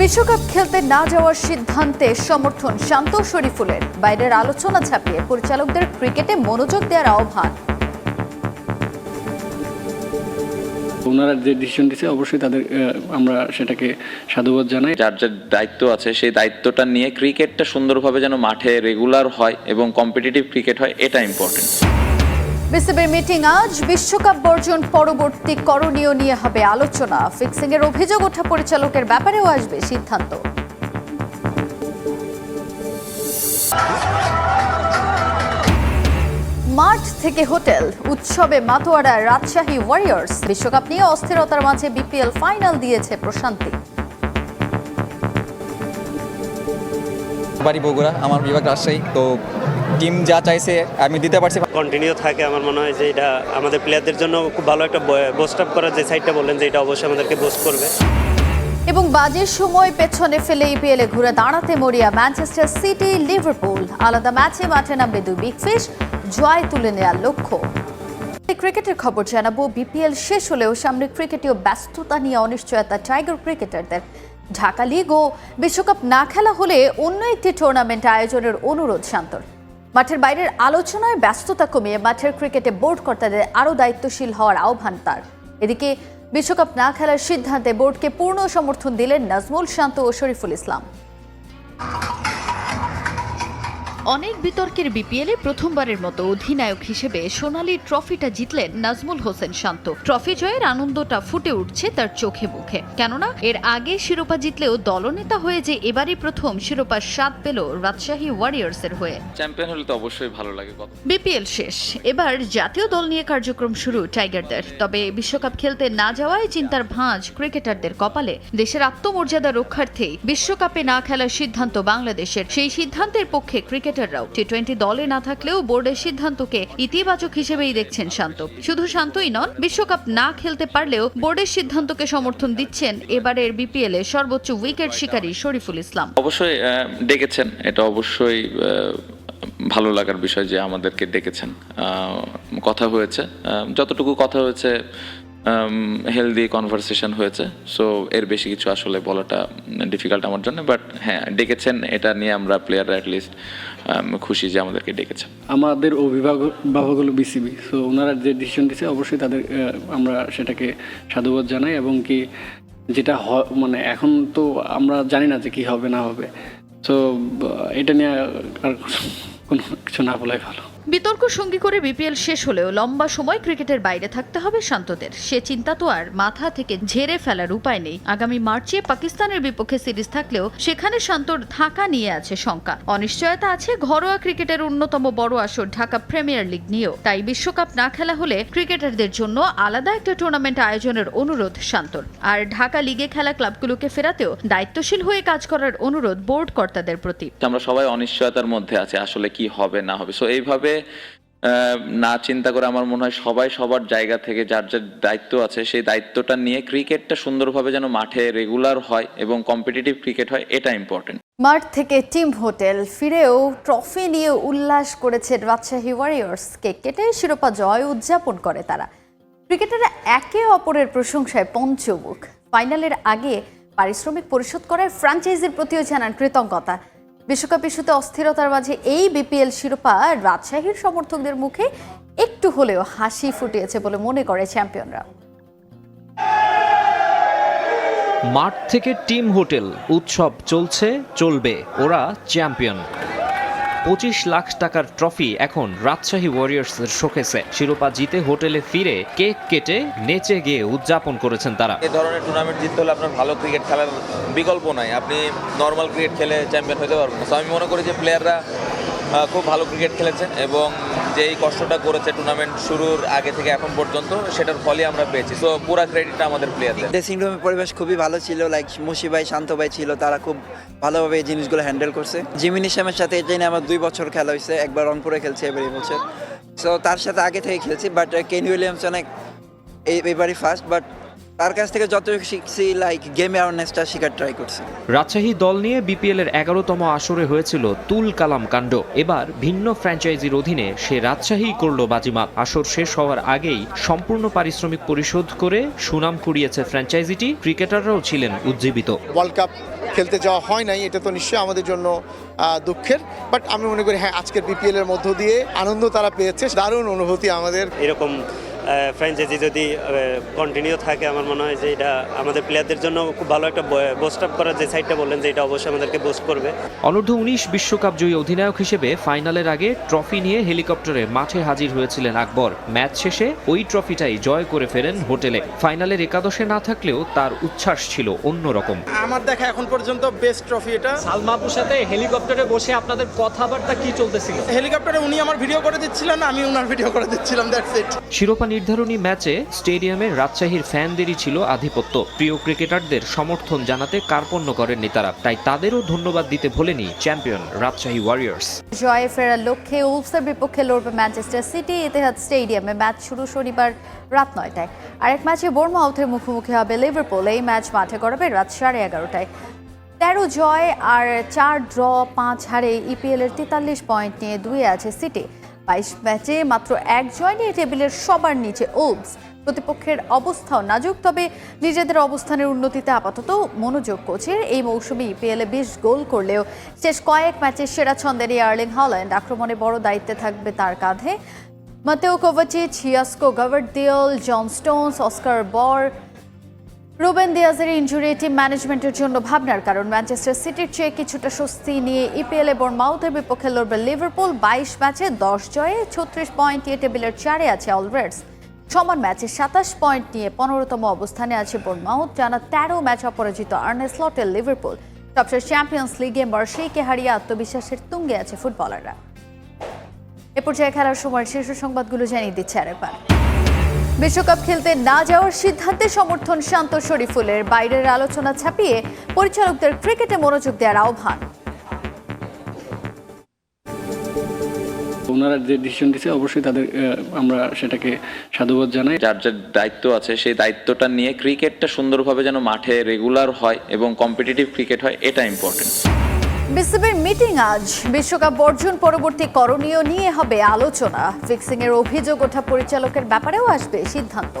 বিশ্বকাপ খেলতে না যাওয়ার সিদ্ধান্তে সমর্থন শান্ত শরীফুলের। বাইরের আলোচনা ছাপিয়ে পরিচালকদের ক্রিকেটে মনোযোগ দেওয়ার আহ্বান। ওনারা যে ডিসিশন দিছে অবশ্যই তাদের আমরা সেটাকে সাধুবাদ জানাই। যার যার দায়িত্ব আছে সেই দায়িত্বটা নিয়ে ক্রিকেটটা সুন্দরভাবে যেন মাঠে রেগুলার হয় এবং কম্পিটিটিভ ক্রিকেট হয় এটা ইম্পর্টেন্ট বিসিবির মিটিং আজ। বিশ্বকাপ বর্জন পরবর্তী করণীয় নিয়ে হবে আলোচনা। ফিক্সিং এর অভিযোগ ওঠা পরিচালকের ব্যাপারেও আসবে সিদ্ধান্ত। মাঠ থেকে হোটেল, উৎসবে মাতোয়ারা, রাজশাহী ওয়ারিয়র্স। বিশ্বকাপ নিয়ে অস্থিরতার মাঝে বিপিএল ফাইনাল দিয়েছে প্রশান্তি। বাড়ি বগুড়া, আমার বিভাগ রাজশাহী, তো টিম যা চাইছে আমি দিতে পারছি। কন্টিনিউ থাকে আমার মনে হয় যে এটা আমাদের প্লেয়ারদের জন্য খুব ভালো একটা বোস্ট আপ করার যে সাইডটা বললেন যে এটা অবশ্যই আমাদেরকে বোস্ট করবে। এবং বাজে সময় পেছনে ফেলে ইপিএল এ ঘুরে দাঁড়াতে মরিয়া ম্যানচেস্টার সিটি লিভারপুল আলাদা ম্যাচে মাঠে নামবে দুই বিগ ফিশ জয় তুলে নেওয়ার লক্ষ্য। ক্রিকেটের খবর জানাব বিপিএল শেষ হলেও সামনে ক্রিকেটীয় ব্যস্ততা নিয়ে অনিশ্চয়তা টাইগার ক্রিকেটারদের। ঢাকা লিগ ও বিশ্বকাপ না খেলা হলে অন্য একটি টুর্নামেন্ট আয়োজনের অনুরোধ শান্তর। মাঠের বাইরের আলোচনায় ব্যস্ততা কমিয়ে মাঠের ক্রিকেটে বোর্ড কর্তাদের আরও দায়িত্বশীল হওয়ার আহ্বান তার। এদিকে বিশ্বকাপ না খেলার সিদ্ধান্তে বোর্ডকে পূর্ণ সমর্থন দিলেন নাজমুল শান্ত ও শরীফুল ইসলাম। অনেক বিতর্কের বিপিএলে প্রথমবারের মতো অধিনায়ক হিসেবে সোনালী ট্রফিটা জিতলেন নাজমুল হোসেন শান্ত। ট্রফি জয়ের আনন্দটা ফুটে উঠছে তার চোখে মুখে। কেননা এর আগে শিরোপা জিতলেও দলনেতা হয়ে যে এবারই প্রথম শিরোপার স্বাদ পেল রাজশাহী ওয়ারিয়র্সের হয়ে। চ্যাম্পিয়ন হলে তো অবশ্যই ভালো লাগে বিপিএল শেষ। এবার জাতীয় দল নিয়ে কার্যক্রম শুরু টাইগারদের। তবে বিশ্বকাপ খেলতে না যাওয়ায় চিন্তার ভাঁজ ক্রিকেটারদের কপালে। দেশের আত্মমর্যাদা রক্ষার্থেই বিশ্বকাপে না খেলার সিদ্ধান্ত বাংলাদেশের। সেই সিদ্ধান্তের পক্ষে ক্রিকেটাররাও। টি টোয়েন্টি দলে না থাকলেও বোর্ডের সিদ্ধান্তকে ইতিবাচক হিসেবেই দেখছেন শান্ত। শুধু শান্তই নন, বিশ্বকাপ না খেলতে পারলেও বোর্ডের সিদ্ধান্তকে সমর্থন দিচ্ছেন এবারের বিপিএল এ সর্বোচ্চ উইকেট শিকারী শরীফুল ইসলাম। অবশ্যই ডেকেছেন। এটা অবশ্যই ভালো লাগার বিষয় যে আমাদেরকে ডেকেছেন। কথা হয়েছে। যতটুকু কথা হয়েছে হেলদি কনভারসেশন হয়েছে সো এর বেশি কিছু আসলে বলাটা ডিফিকাল্ট আমার জন্য বাট হ্যাঁ ডেকেছেন, এটা নিয়ে আমরা প্লেয়াররা অ্যাটলিস্ট খুশি যে আমাদেরকে ডেকেছেন। আমাদের অভিভাবক হলো বিসিবি সো ওনারা যে ডিসিশন দিছে অবশ্যই তাদের আমরা সেটাকে সাধুবাদ জানাই এবং কি যেটা মানে এখন তো আমরা জানি না যে কি হবে, না হবে। সো এটা নিয়ে আর কোনো কিছু না বলাই ভালো। বিতর্ক সঙ্গী করে বিপিএল শেষ হলেও লম্বা সময় ক্রিকেটের বাইরে থাকতে হবে শান্তদের। সে চিন্তা তো আর মাথা থেকে ঝেড়ে ফেলার উপায় নেই। আগামী মার্চে পাকিস্তানের বিপক্ষে সিরিজ থাকলেও সেখানে শান্তর থাকা নিয়ে আছে শঙ্কা। অনিশ্চয়তা আছে ঘরোয়া ক্রিকেটের অন্যতম বড় আসর ঢাকা প্রিমিয়ার লিগ নিয়েও। তাই বিশ্বকাপ না খেলা হলে ক্রিকেটারদের জন্য আলাদা একটা টুর্নামেন্ট আয়োজনের অনুরোধ শান্তর। আর ঢাকা লিগে খেলা ক্লাবগুলোকে ফেরাতেও দায়িত্বশীল হয়ে কাজ করার অনুরোধ বোর্ড কর্তাদের প্রতি। আমরা সবাই অনিশ্চয়তার মধ্যে আছে, আসলে কি হবে, না হবে। সো এইভাবে না চিন্তা করে আমার মনে হয় সবাই সবার জায়গা থেকে যার যার দায়িত্ব আছে, সেই দায়িত্বটা নিয়ে ক্রিকেটটা সুন্দরভাবে যেন মাঠে রেগুলার হয় এবং কম্পিটিটিভ ক্রিকেট হয়, এটা ইম্পর্টেন্ট মাঠ থেকে টিম হোটেল ফিরেও ট্রফি নিয়ে উল্লাস করেছে রাজশাহী ওয়ারিয়র্স কেক কেটে শিরোপা জয় উদযাপন করে তারা। ক্রিকেটাররা একে অপরের প্রশংসায় পঞ্চমুখ। ফাইনালের আগে পারিশ্রমিক পরিশোধ করার ফ্র্যাঞ্চাইজির প্রতিও জানান কৃতজ্ঞতা। বিশ্বকাপ ইস্যুতে অস্থিরতার মাঝে এই বিপিএল শিরোপা রাজশাহীর সমর্থকদের মুখে একটু হলেও হাসি ফুটিয়েছে বলে মনে করে চ্যাম্পিয়নরা। মাঠ থেকে টিম হোটেল, উৎসব চলছে, চলবে, ওরা চ্যাম্পিয়ন। পঁচিশ লাখ টাকার ট্রফি এখন রাজশাহী ওয়ারিয়ার্সের শোকেসে। শিরোপা জিতে হোটেলে ফিরে কেক কেটে নেচে গিয়ে উদযাপন করেছেন তারা। এ ধরনের টুর্নামেন্ট জিততে হলে আপনার ভালো ক্রিকেট খেলার বিকল্প নাই। আপনি নর্মাল ক্রিকেট খেলে চ্যাম্পিয়ন হতে পারবেন আমি মনে করি যে প্লেয়াররা খুব ভালো ক্রিকেট খেলেছে এবং যে এই কষ্টটা করেছে টুর্নামেন্ট শুরুর আগে থেকে এখন পর্যন্ত, সেটার ফলে আমরা পেয়েছি। তো পুরা ক্রেডিটটা আমাদের প্লেয়ারদের ড্রেসিং রুমের পরিবেশ খুবই ভালো ছিল লাইক মুশি ভাই, শান্ত ভাই ছিল, তারা খুব ভালোভাবে এই জিনিসগুলো হ্যান্ডেল করছে। জিমিনি শ্যামের সাথে এই জন্য আমার দুই বছর খেলা হয়েছে, একবার রংপুরে খেলছে এবার বছর। সো তার সাথে আগে থেকে খেলছি বাট কেন উইলিয়ামস অনেক এই এবারই ফার্স্ট বাট তার কাছ থেকে যত শিখছি লাইক গেম অ্যাওয়ারনেসটা শেখার ট্রাই করছি। রাজশাহী দল নিয়ে বিপিএল এর এগারোতম আসরে হয়েছিল তুল কালাম কাণ্ড। এবার ভিন্ন ফ্র্যাঞ্চাইজির অধীনে সে রাজশাহী করল বাজিমাত। আসর শেষ হওয়ার আগেই সম্পূর্ণ পারিশ্রমিক পরিশোধ করে সুনাম কুড়িয়েছে ফ্র্যাঞ্চাইজিটি ক্রিকেটাররাও ছিলেন উজ্জীবিত। ওয়ার্ল্ড কাপ খেলতে যাওয়া হয় নাই এটা তো নিশ্চয়ই আমাদের জন্য দুঃখের। বাট আমি মনে করি হ্যাঁ আজকের বিপিএল এর মধ্য দিয়ে আনন্দ তারা পেয়েছে। দারুণ অনুভূতি আমাদের। এরকম ফ্র্যাঞ্চাইজি যদি কন্টিনিউ থাকে আমার মনে হয় যে এটা আমাদের প্লেয়ারদের জন্য খুব ভালো একটা বোস্ট আপ করার যে সাইডটা বললেন যে এটা অবশ্যই আমাদেরকে বুস্ট করবে। অনূর্ধ্ব উনিশ বিশ্বকাপ জয়ী অধিনায়ক হিসেবে ফাইনালের আগে ট্রফি নিয়ে হেলিকপ্টারে মাঠে হাজির হয়েছিলেন আকবর। ম্যাচ শেষে ওই ট্রফিটাই জয় করে ফেরেন হোটেলে। ফাইনালের একাদশে না থাকলেও তার উচ্ছ্বাস ছিল অন্যরকম। আমার দেখা এখন পর্যন্ত বেস্ট ট্রফি এটা। সালমাপুর সাথে হেলিকপ্টারে বসে আপনাদের কথাবার্তা কি চলতেছিল? হেলিকপ্টারে উনি আমার ভিডিও করে দিচ্ছিলেন আমি ওনার ভিডিও করে দিচ্ছিলাম দ্যাটস ইট শিরোপা নির্ধারণী ম্যাচে স্টেডিয়ামে রাজশাহীর ফ্যানদেরই ছিল আধিপত্য। প্রিয় ক্রিকেটারদের সমর্থন জানাতে কার্পণ্য করেননি তারা তাই তাদেরও ধন্যবাদ দিতে ভোলেনি চ্যাম্পিয়ন রাজশাহী ওয়ারিয়ার্স। জয়ে ফেরার লক্ষ্যে উলফসের বিপক্ষে লড়বে ম্যানচেস্টার সিটি। ইতিহাদ স্টেডিয়ামে ম্যাচ শুরু শনিবার রাত নয়টায়। আরেক ম্যাচে বোর্মাউথের মুখোমুখি হবে লিভারপুল। এই ম্যাচ মাঠে করাবে রাত সাড়ে এগারোটায়। তেরো জয় আর চার ড্র, পাঁচ হারে ইপিএল এর তেতাল্লিশ পয়েন্ট নিয়ে দুয়ে আছে সিটি। বাইশ ম্যাচে মাত্র এক জয় নিয়ে টেবিলের সবার নিচে। ওলস, প্রতিপক্ষের অবস্থাও নাজুক, তবে নিজেদের অবস্থানের উন্নতিতে আপাতত মনোযোগ কোচের এই মৌসুমে ইপিএলে বেশ গোল করলেও শেষ কয়েক ম্যাচে সেরা ছন্দের আর্লিং হল্যান্ড। আক্রমণে বড় দায়িত্বে থাকবে তার কাঁধে। Mateo Kovacic Josko Gvardiol John Stones, Oscar Bobb Ruben দিয়াজের injury team ম্যানেজমেন্টের জন্য ভাবনার কারণ। ম্যানচেস্টার সিটির চেয়ে কিছুটা স্বস্তি নিয়ে ইপিএল এ মাউথের বিপক্ষে লড়বে লিভারপুল। বাইশ ম্যাচে দশ জয়ে ছত্রিশ পয়েন্ট নিয়ে টেবিলের চারে আছে অলরেডস। সমান ম্যাচে সাতাশ পয়েন্ট নিয়ে পনেরোতম অবস্থানে আছে বোর্নমাউথ টানা তেরো ম্যাচ অপরাজিত আর্নে স্লটের লিভারপুল। সবশেষ চ্যাম্পিয়ন্স লিগে মার্সেইকে হারিয়ে আত্মবিশ্বাসের তুঙ্গে আছে ফুটবলাররা। এ পর্যায়ে খেলার সময় শীর্ষ সংবাদগুলো জানিয়ে দিচ্ছে আরেকবার। বিশ্বকাপ খেলতে না যাওয়ার সিদ্ধান্তে সমর্থন শান্ত শরীফুলের। বাইরের আলোচনা ছাপিয়ে পরিচালকদের ক্রিকেটে মনোযোগ দেওয়ার আহ্বান। ওনারা যে ডিসিশন দিছে অবশ্যই তাদের আমরা সেটাকে সাধুবাদ জানাই। যার যার দায়িত্ব আছে সেই দায়িত্বটা নিয়ে ক্রিকেটটা সুন্দরভাবে যেন মাঠে রেগুলার হয় এবং কম্পিটিটিভ ক্রিকেট হয় এটা ইম্পর্টেন্ট বিসিবির মিটিং আজ। বিশ্বকাপ বর্জন পরবর্তী করণীয় নিয়ে হবে আলোচনা। ফিক্সিং এর অভিযোগ ওঠা পরিচালকের ব্যাপারেও আসবে সিদ্ধান্ত।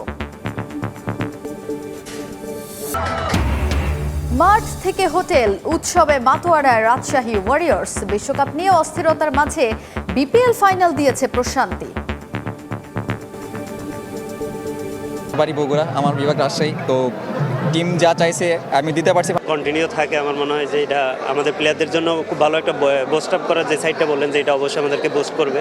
মাঠ থেকে হোটেল, উৎসবে মাতোয়ারায় রাজশাহী ওয়ারিয়র্স। বিশ্বকাপ নিয়ে অস্থিরতার মাঝে বিপিএল ফাইনাল দিয়েছে প্রশান্তি। বাড়ি বগুড়া, আমার বিভাগ রাজশাহী। তো টিম যা চাইছে, আমি দিতে পারছি। কন্টিনিউ থাকে, আমার মনে হয় যে এটা আমাদের প্লেয়ারদের জন্য খুব ভালো একটা বোস্ট আপ করার যে সাইডটা বললেন যে এটা অবশ্যই আমাদেরকে বোস্ট করবে।